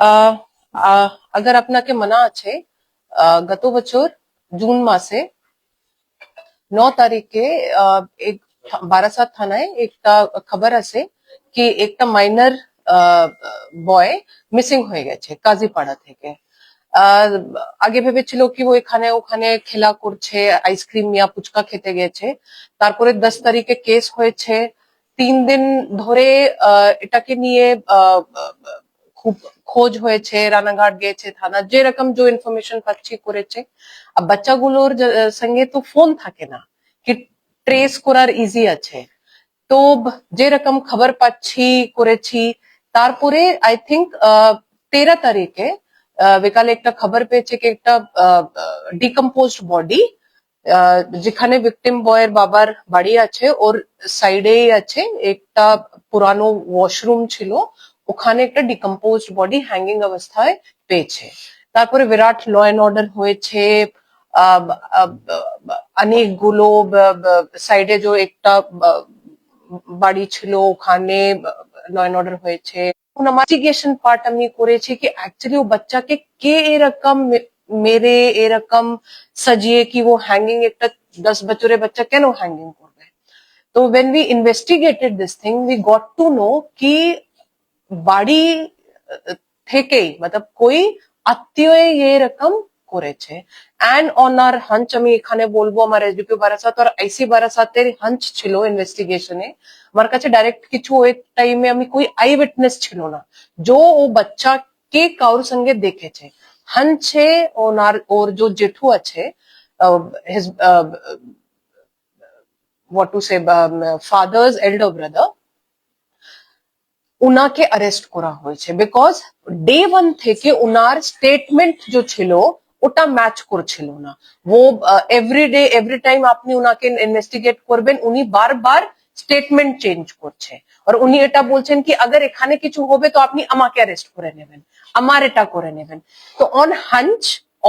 আহ, আহ, agar আপনাকে মানা আছে আহ, গত বছর জুন মাসে ন তারিখে আহ, এক বারাসাত থানায় একটা খবর আছে কি একটা মাইনর বয় মিসিং হয়ে গেছে কাজীপাড়া থেকে আহ, আগে ভেবেছিল কি ও এখানে ওখানে খেলা করছে আইসক্রিম ইয়া ফুচকা খেতে গেছে তারপরে দশ তারিখে কেস হয়েছে তিন দিন ধরে আহ, এটাকে নিয়ে আহ, খুব খোঁজ হয়েছে রানাঘাট গেছে থানা যেরকম যে ইনফরমেশন পাচ্ছি করেছে আর বাচ্চাগুলোর যে- সঙ্গে তো ফোন থাকে না কি ট্রেস করার ইজি আছে তো ব- যেরকম খবর পাচ্ছি করেছি তারপরে আই থিঙ্ক তেরো তারিখে আহ, বিকালে একটা খবর পেয়েছে কি একটা ডিকম্পোজ বডি যেখানে ভিকটিম বয়ের বাবার বাড়ি আছে ওর সাইডেই আছে একটা পুরানো ওয়াশরুম ছিল ওখানে একটা ডিকম্পোজ বডি হ্যাঙ্গিং অবস্থায় পেয়েছে তারপরে বিরাট ল অ্যান্ড অর্ডার হয়েছে আহ, আহ, অনেকগুলো সাইডে যে একটা আহ, বাড়ি ছিল ওখানে ল অ্যান্ড অর্ডার হয়েছে ইনভেস্টিগেশন পার্ট আমি করেছি কি অ্যাকচুয়ালি ও বাচ্চাকে কে এরকম মে- মেরে এরকম সাজিয়ে কি ও হ্যাঙ্গিং একটা দশ বছরের বাচ্চা কেন হ্যাঙ্গিং করবে তো when we investigated this thing we got to know কি বাড়ি আহ, থেকেই মতলব কই আত্মীয় এরকম করেছে অ্যান্ড অন আর হাঞ্চ আমি এখানে বলব আমার এসডিপি বারাসাত আর আইসি বারাসাতের হাঞ্চ ছিল ইনভেস্টিগেশনে আমার কাছে ডাইরেক্ট কিছু ওই টাইমে আমি কই আই উইটনেস ছিল না जो ও বাচ্চা কে কারোর সঙ্গে দেখেছে হাঞ্চে ওনার ওর যে জেঠু আছে his what to say um, father's elder brother উনাকে অ্যারেস্ট করা হয়েছে। বিকজ ডে ওয়ান থেকে উনার স্টেটমেন্ট যে ছিল, ওটা ম্যাচ করছিল না। ও এভরি ডে এভরি টাইম আপনি উনাকে ইনভেস্টিগেট করবেন, উনি বারবার স্টেটমেন্ট চেঞ্জ করছে। আর উনি এটা বলছেন কি, আগার এখানে কিছু হবে তো আপনি আমাকে অ্যারেস্ট করে নেবেন। আমার এটা করে নেবেন। তো on hunch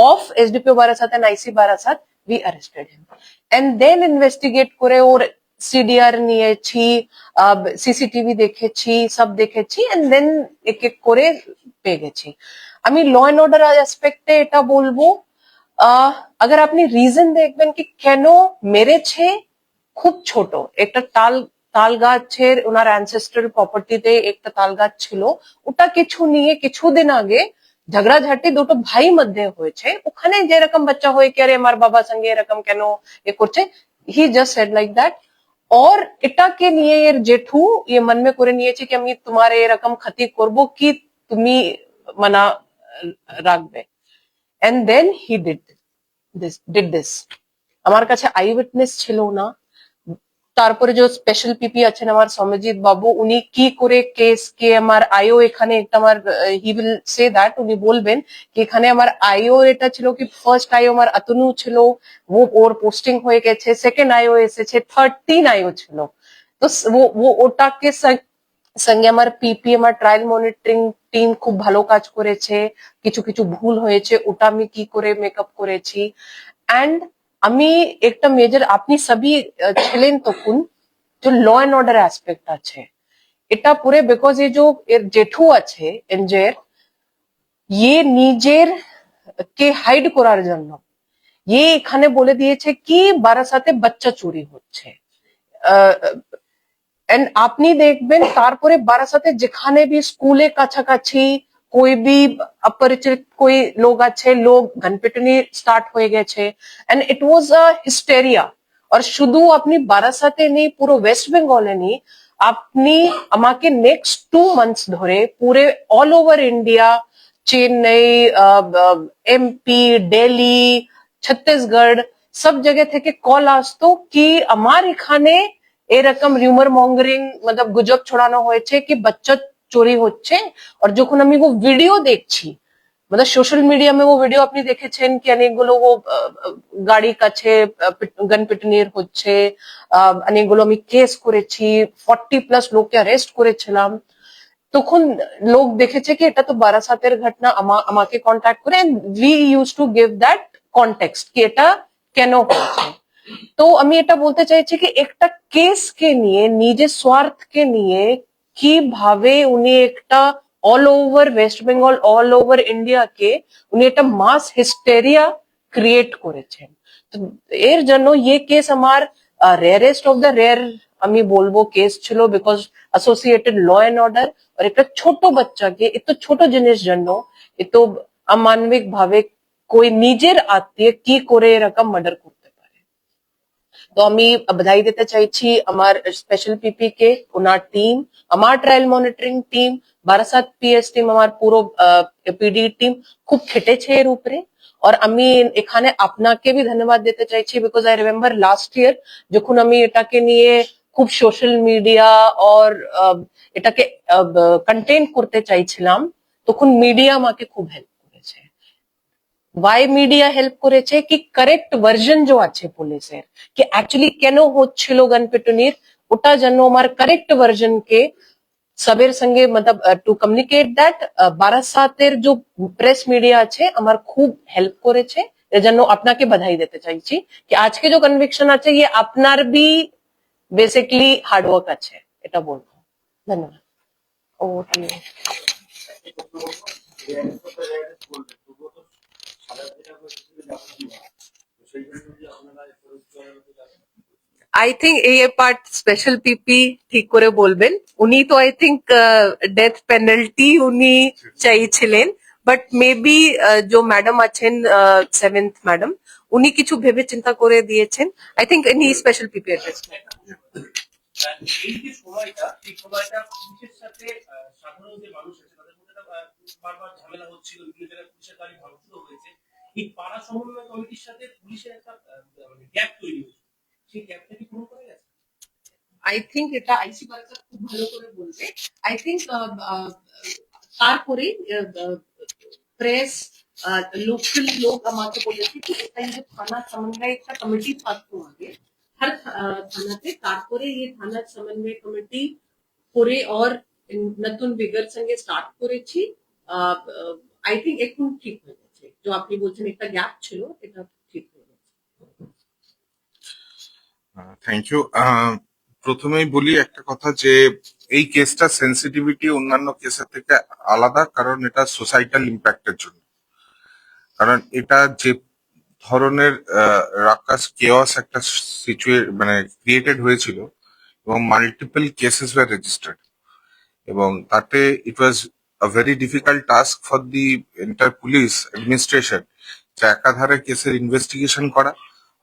of SDPO Barasat and IC Barasat we arrested him and then investigate করে ওর সিডিআর নিয়েছি সিসিটিভি দেখেছি, সব দেখেছি এন্ড দেন এক এক করে পেয়ে গেছি। আমি ল অ্যান্ড অর্ডার অ্যাসপেক্টে এটা বলব আগার আপনি রিজন দেখবেন কি কেন মেরেছে খুব ছোট। একটা তাল তাল গাছের ওনার অ্যানসেস্টার প্রপার্টিতে একটা তাল গাছ ছিল, ওটা কিছু নিয়ে কিছুদিন আগে ঝগড়াঝাটি দুটো ভাই মধ্যে হয়েছে। ওখানে যেরকম বাচ্চা হয়ে কি আরে আমার বাবার সঙ্গে এরকম কেন এ করছে? He just said like that और এটাকে নিয়ে এর জেঠু ইয়ে মন মে করে নিয়েছে কি আমি তোমার এরকম ক্ষতি করব কি তুমি মানা রাখবে and then he did this did this আমার কাছে আই উইটনেস ছিল না তারপরে যে স্পেশাল পিপি আছেন আমার সৌম্যজিৎ বাবু, উনি কি করে কেস কে আমার আইও এখানে একটা আমার হি উইল সে দ্যাট উনি বলবেন কি এখানে আমার আইও এটা ছিল কি ফার্স্ট আইও আমার আতনু ছিল, ও ওর পোস্টিং হয়ে গেছে সেকেন্ড আইও এসেছে থার্ড তিন আইও ছিল। তো ও ওটাকে সঙ্গে আমার পিপি আমার ট্রায়াল মনিটরিং টিম খুব ভালো কাজ করেছে, কিছু কিছু ভুল হয়েছে, ওটা আমি কি করে মেকআপ করেছি। অ্যান্ড আমি একটা মেজর আপনি সবই ছিলেন তখন, যে ল অ্যান্ড অর্ডার অ্যাসপেক্ট আছে। এটা পুরে বিকজ এই যে এর জেঠু আছে, এনজের ইয়ে নিজের, কে হাইড করার জন্য। ইয়ে এখানে বলে দিয়েছে কি বারাসাতে বাচ্চা চুরি হচ্ছে। এন্ড আপনি দেখবেন তারপরে বারাসাতে যেখানে বি স্কুলে কাছাকাছি कोई भी अपरिचित, कोई लोग अच्छे, लोग घनपिटनी स्टार्ट हो गए छे and it was a hysteria और शुद्ध अपनी बारासाते नहीं, पूरे वेस्ट बंगाल नहीं, अपनी अमा के नेक्स्ट टू मंथ्स धोरे, पूरे all over India Chennai MP Delhi Chhattisgarh, सब जगह थे के कॉल आज तो कि अमारी खाने, ए रकम र्यूमर मॉन्गरिंग मतलब गुजब छोड़ाना हो बच्चा চুরি হচ্ছে আর যখন আমি ও ভিডিও দেখছি मतलब সোশ্যাল মিডিয়া में वो ভিডিও আপনি দেখেছেন কি অনেকগুলো ও আহ, আহ, গাড়ি কাছে গন পিটনির হচ্ছে আহ, অনেকগুলো আমি কেস করেছি ফর্টি প্লাস লোককে অ্যারেস্ট করেছিলাম তখন লোক দেখেছে কি এটা তো বারাসাতের ঘটনা আমা- আমাকে কন্ট্যাক্ট করে we use to give that context কি এটা কেন হচ্ছে তো আমি এটা বলতে চাইছি কি একটা কেসকে নিয়ে নিজের স্বার্থকে নিয়ে কীভাবে উনি একটা all over West Bengal all over ইন্ডিয়াকে উনি একটা মাস হিস্টেরিয়া ক্রিয়েট করেছেন তো এর জন্য ইয়ে কেস আমার রেয়ারেস্ট অফ দ্য রেয়ার আমি বলব কেস ছিল because associated law and order আর একটা ছোট বাচ্চাকে এত ছোট জিনিস জন্য এত অমানবিক ভাবে কই নিজের আত্মীয় কি করে এরকম মার্ডার করতে তো আমি বধাই দিতে চাইছি আমার স্পেশাল পিপি কে ওনার টিম আমার trial monitoring team Barasat PS team আমার পুরো পিডি টিম খুব খেটেছে এর উপরে আর আমি এখানে আপনাকে বি ধন্যবাদ দিতে চাইছি because I remember last year যখন আমি এটাকে নিয়ে খুব সোশ্যাল মিডিয়া আর এটাকে কন্টেন্ট করতে চাইছিলাম তখন মিডিয়া আমাকে খুব হেল্প করেছে ওয়াই মিডিয়া হেল্প করেছে কি কারেক্ট ভার্জন যে আছে পুলিশের কি অ্যাকচুয়ালি কেন হচ্ছিল গণপিটুনির ওটা যেন আমার কারেক্ট ভার্জন কে সবের সঙ্গে মতলব টু কমিউনিকেট দ্যাট বারাসাতের যে প্রেস মিডিয়া আছে আমার খুব হেল্প করেছে এর জন্য আপনাকে বাধাই দিতে চাইছি কি আজকে যে কনভিকশন আছে ইয়ে আপনার বি বেসিকলি হার্ডওয়ার্ক আছে এটা বলব ধন্যবাদ ও আই থিঙ্ক এই পার্ট স্পেশাল পিপি ঠিক করে বলবেন। উনি তো আই থিঙ্ক ডেথ পেনাল্টি উনি চাইছিলেন বাট মেবি যে ম্যাডাম আছেন সেভেন্থ ম্যাডাম উনি কিছু ভেবে চিন্তা করে দিয়েছেন। আই থিঙ্ক ইনি স্পেশাল পিপি অ্যাড্রেস বারবার ঝামেলা হচ্ছিল বিভিন্ন জায়গায় পুলিশের গাড়ি ভাঙচুর হয়েছে এই পাড়া সমন্বয় কমিটির সাথে পুলিশের একটা আহ, মানে গ্যাপ তৈরি হয়েছে সেই গ্যাপটা কি পূরণ করা গেছে আই থিঙ্ক এটা আইসি বারাসাত খুব ভালো করে বলবে আই থিঙ্ক তারপরে প্রেস লোকাল লোক আমাকে বলেছে কি এটা এই যে থানা সমন্বয় একটা কমিটি থাকতো আগে हर আহ, থানাতে তারপরে এই থানা সমন্বয় কমিটি করে और নতুন বিগর সঙ্গে স্টার্ট করেছি আই থিঙ্ক এখন ঠিক হয়ে গেছে। যে আপনি বলছেন একটা গ্যাপ ছিল, এটা ঠিক হয়ে গেছে। থ্যাংক ইউ প্রথমেই বলি একটা কথা যে, এই কেসটা সেন্সিটিভিটি অন্যান্য কেসের থেকে আলাদা, কারণ এটা সোসাইটাল ইম্প্যাক্টের জন্য। কারণ এটা যে ধরনের রাকাস কেওয়াস একটা সিচুয়ে মানে ক্রিয়েটেড হয়েছিল এবং মাল্টিপল কেসেস ওয়ার রেজিস্টার্ড এবং তাতে it was a very difficult task for the entire police administration যে একাধারে কেসের ইনভেস্টিগেশন করা,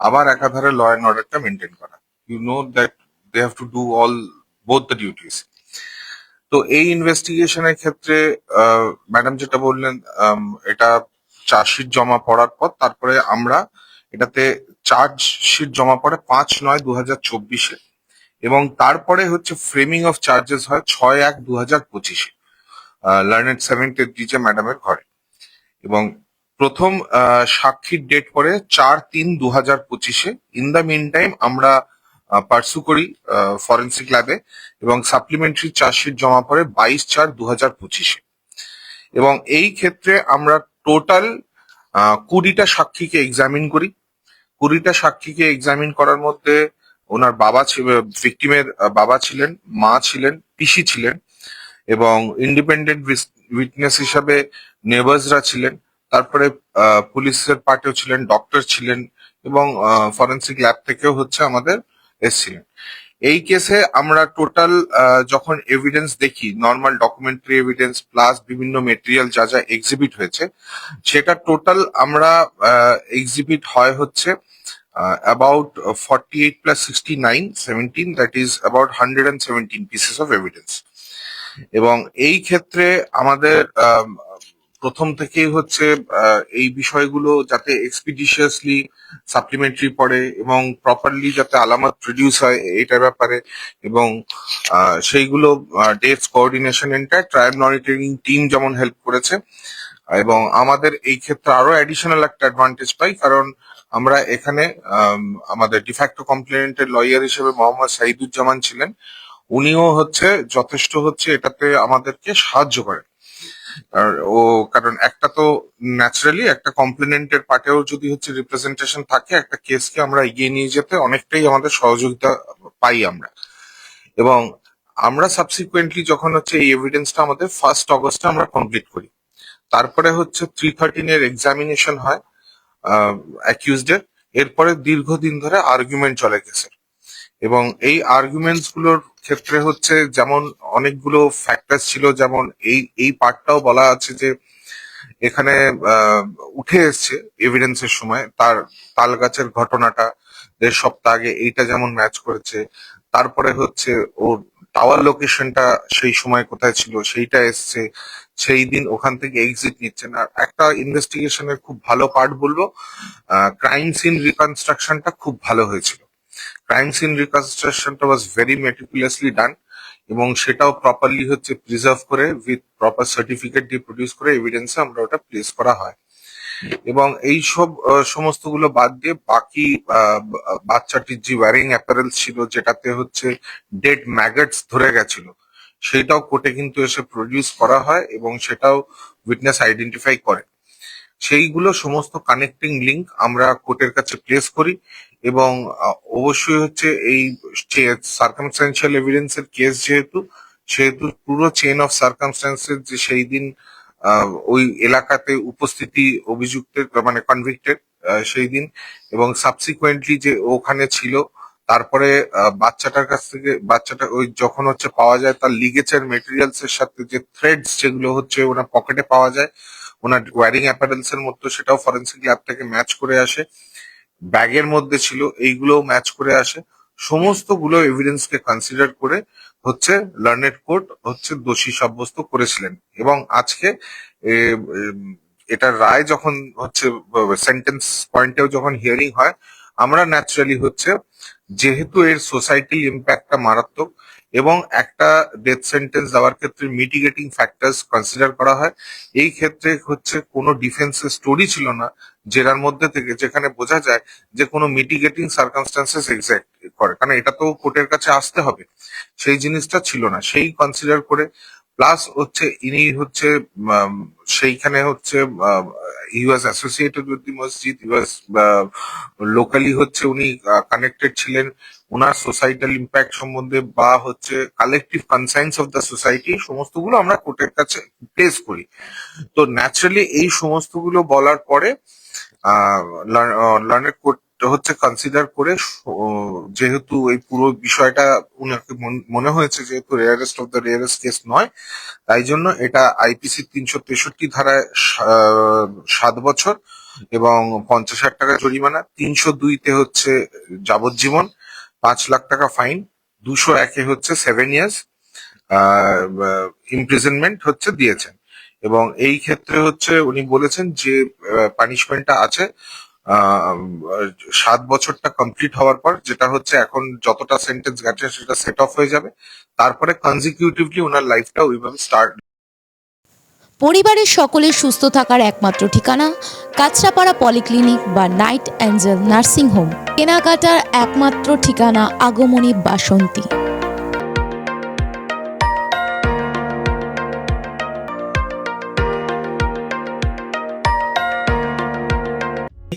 আবার একাধারে ল অ্যান্ড অর্ডারটা মেনটেন করা। You know that they have to do all both the duties তো এই ইনভেস্টিগেশনের ক্ষেত্রে ম্যাডাম যেটা বললেন এটা চার্জশিট জমা পড়ার পর তারপরে আমরা এটাতে চার্জশিট জমা পড়ে পাঁচ নয় দু হাজার চব্বিশে। এবং তারপরে হচ্ছে ফ্রেমিং অফ চার্জেস হয় ছয় এক দু হাজার পঁচিশে। লার্নেড সেভেন্থ ডিজে ম্যাডামের ঘরে। এবং প্রথম সাক্ষীর ডেট পরে চার তিন দু হাজার পঁচিশে ইন দ্য মিন টাইম আমরা পার্সু করি ফরেন্সিক ল্যাবে এবং সাপ্লিমেন্টারি চার্জশিট জমা পড়ে বাইশ চার দু হাজার পঁচিশে। এবং এই ক্ষেত্রে আমরা টোটাল কুড়িটা সাক্ষীকে এক্সামিন করি। কুড়িটা সাক্ষীকে এক্সামিন করার মধ্যে ওনার বাবা ভিকটিমের বাবা ছিলেন, মা ছিলেন, পিসি ছিলেন। এবং ইন্ডিপেন্ডেন্ট উইটনেস হিসাবে নেবার্সরা ছিলেন, তারপরে পুলিশের পার্টিও ছিলেন ডক্টর ছিলেন এবং ফরেন্সিক ল্যাব থেকেও হচ্ছে আমাদের এসছিলেন। এই কেসে আমরা টোটাল যখন এভিডেন্স দেখি নর্মাল ডকুমেন্টারি এভিডেন্স প্লাস বিভিন্ন মেটেরিয়াল যা যা এক্সিবিট হয়েছে, সেটা টোটাল আমরা এক্সিবিট হয় হচ্ছে about forty eight plus sixty nine seventeen that is about hundred and seventeen pieces of evidence এবং এই ক্ষেত্রে আমাদের আম, প্রথম থেকেই হচ্ছে এই বিষয়গুলো যাতে এক্সপিডিশিয়াসলি সাপ্লিমেন্টারি পড়ে এবং প্রপারলি যাতে আলামত প্রডিউস হয় এটার ব্যাপারে এবং সেইগুলো dates coordination entire trial monitoring team যেমন হেল্প করেছে। এবং আমাদের এই ক্ষেত্রে আরও অ্যাডিশনাল একটা অ্যাডভান্টেজ পাই কারণ আমরা এখানে আম, আমাদের ডিফ্যাক্টো কমপ্লেনেন্টের লয়ার হিসেবে মোহাম্মদ সাইদুজ্জামান ছিলেন। উনিও হচ্ছে যথেষ্ট হচ্ছে এটাতে আমাদেরকে সাহায্য করেন। আর ও, কারণ একটা তো ন্যাচারালি একটা কমপ্লেনেন্টের পার্টেও যদি হচ্ছে রিপ্রেজেন্টেশন থাকে, একটা কেসকে আমরা এগিয়ে নিয়ে যেতে অনেকটাই আমাদের সহযোগিতা পাই আমরা। এবং আমরা সাবসিকুয়েন্টলি যখন হচ্ছে এই এভিডেন্সটা আমাদের ফার্স্ট অগস্টে আমরা কমপ্লিট করি। তারপরে হচ্ছে থ্রি থার্টিন এর এক্সামিনেশন হয় অ্যাকিউজডের এরপরে দীর্ঘদিন ধরে আর্গুমেন্ট চলে গেছে। এবং এই আর্গুমেন্টসগুলোর ক্ষেত্রে হচ্ছে যেমন অনেকগুলো ফ্যাক্টর ছিল, যেমন এই এই পার্টটাও বলা আছে যে এখানে উঠে এসছে এভিডেন্সের সময়, তার তাল গাছের ঘটনাটা, দেড় সপ্তাহ আগে এইটা যেমন ম্যাচ করেছে, তারপরে হচ্ছে ওর টাওয়ার লোকেশনটা সেই সময় কোথায় ছিল, সেইটা এসছে, সেই দিন ওখান থেকে এক্সিট নিচ্ছেন। আর একটা ইনভেস্টিগেশনের খুব ভালো পার্ট বলব ক্রাইম সিন রিকনস্ট্রাকশনটা খুব ভালো হয়েছিল। ক্রাইম সিন রিকনস্ট্রাকশনটা ওয়াজ ভেরি মেটিকুলাসলি ডান এবং সেটাও প্রপারলি হচ্ছে প্রিজার্ভ করে উইথ প্রপার সার্টিফিকেট দিয়ে প্রডিউস করে এভিডেন্সে আমরা ওটা প্লেস করা হয়। এবং এই সব আহ, সমস্তগুলো বাদ দিয়ে বাকি বাচ্চাটির যে ওয়ারিং অ্যাপারেল ছিল যেটাতে হচ্ছে ডেড ম্যাগটস ধরে গেছিল সেটাও কোর্টে কিন্তু এসে প্রডিউস করা হয় এবং সেটাও উইটনেস আইডেন্টিফাই করে। সেইগুলো সমস্ত কানেক্টিং লিংক আমরা কোর্টের কাছে প্লেস করি এবং অবশ্যই হচ্ছে এই সার্কামস্টান্সিয়াল এভিডেন্সের কেস যেহেতু, সেহেতু পুরো চেন অফ সার্কামস্টান্সেস যে সেই দিন ওই এলাকাতে উপস্থিতি অভিযুক্তের মানে কনভিক্টেড সেই দিন এবং সাবসিকুয়েন্টলি যে ওখানে ছিল, তারপরে বাচ্চাটার কাছ থেকে, বাচ্চাটা ওই যখন হচ্ছে পাওয়া যায় তার লিগেচার মেটেরিয়ালস এর সাথে যে থ্রেডস যেগুলো হচ্ছে ওনার পকেটে পাওয়া যায়, ওনার ওয়ারিং অ্যাপারেলস এর মতো সেটাও ফরেন্সিক ল্যাব থেকে ম্যাচ করে আসে। ব্যাগের মধ্যে ছিল, এইগুলোও ম্যাচ করে আসে। সমস্তগুলো এভিডেন্স কে কনসিডার করে হচ্ছে লার্নেড কোর্ট হচ্ছে দোষী সাব্যস্ত করেছিলেন। এবং আজকে এটার রায় যখন হচ্ছে সেন্টেন্স পয়েন্টেও যখন হিয়ারিং হয়, আমরা ন্যাচারালি হচ্ছে যেহেতু এর সোসাইটি ইম্প্যাক্টটা মারাত্মক এবং একটা ডেথ সেন্টেন্স দেওয়ার ক্ষেত্রে মিটিগেটিং ফ্যাক্টরস কনসিডার করা হয়, এই ক্ষেত্রে হচ্ছে কোনো ডিফেন্সের স্টোরি ছিল না। জেরার মধ্যে থেকে যেখানে বোঝা যায় যে কোনো মিটিগেটিং সার্কামস্টান্সেস এক্সাক্ট করে। কারণ এটা তো কোর্টের কাছে আসতে হবে। সেই জিনিসটা ছিল না। সেই কনসিডার করে প্লাস হচ্ছে ইনি হচ্ছে সেইখানে হচ্ছে হি ওয়াজ অ্যাসোসিয়েটেড উইথ দি মসজিদ হি ওয়াজ লোকালি হচ্ছে উনি কানেক্টেড ছিলেন। ওনার সোসাইটাল ইম্প্যাক্ট সম্বন্ধে বা হচ্ছে collective conscience of the society সমস্তগুলো আমরা কোর্টের কাছে প্লেস করি। তো ন্যাচারালি এই সমস্তগুলো বলার পরে লার্নের কোর্ট হচ্ছে কনসিডার করে যেহেতু এই পুরো বিষয়টা উনাকে মন- হয়েছে যেহেতু rarest of the rarest case নয়, তাই জন্য এটা আইপিসি তিনশো তেষট্টি ধারায় সাত বছর এবং পঞ্চাশ হাজার টাকা জরিমানা, তিনশো দুইতে হচ্ছে যাবজ্জীবন, পাঁচ লাখ টাকা ফাইন দুশো একে হচ্ছে সেভেন ইয়ার্স ইমপ্রিজনমেন্ট হচ্ছে দিয়েছেন। এবং এই ক্ষেত্রে হচ্ছে উনি বলেছেন যে পানিশমেন্টটা আছে সাত বছরটা কমপ্লিট হওয়ার পর যেটা হচ্ছে এখন যতটা সেন্টেন্স গেছে সেটা সেট অফ হয়ে যাবে। তারপরে কনজিকিউটিভলি ওনার লাইফটা ওইভাবে স্টার্ট পরিবারের সকলের সুস্থ থাকার একমাত্র ঠিকানা, কাঁচরাপাড়া পলিক্লিনিক বা নাইট অ্যাঞ্জেল নার্সিং হোম কেনাকাটার একমাত্র ঠিকানা আগমনী বাসন্তী।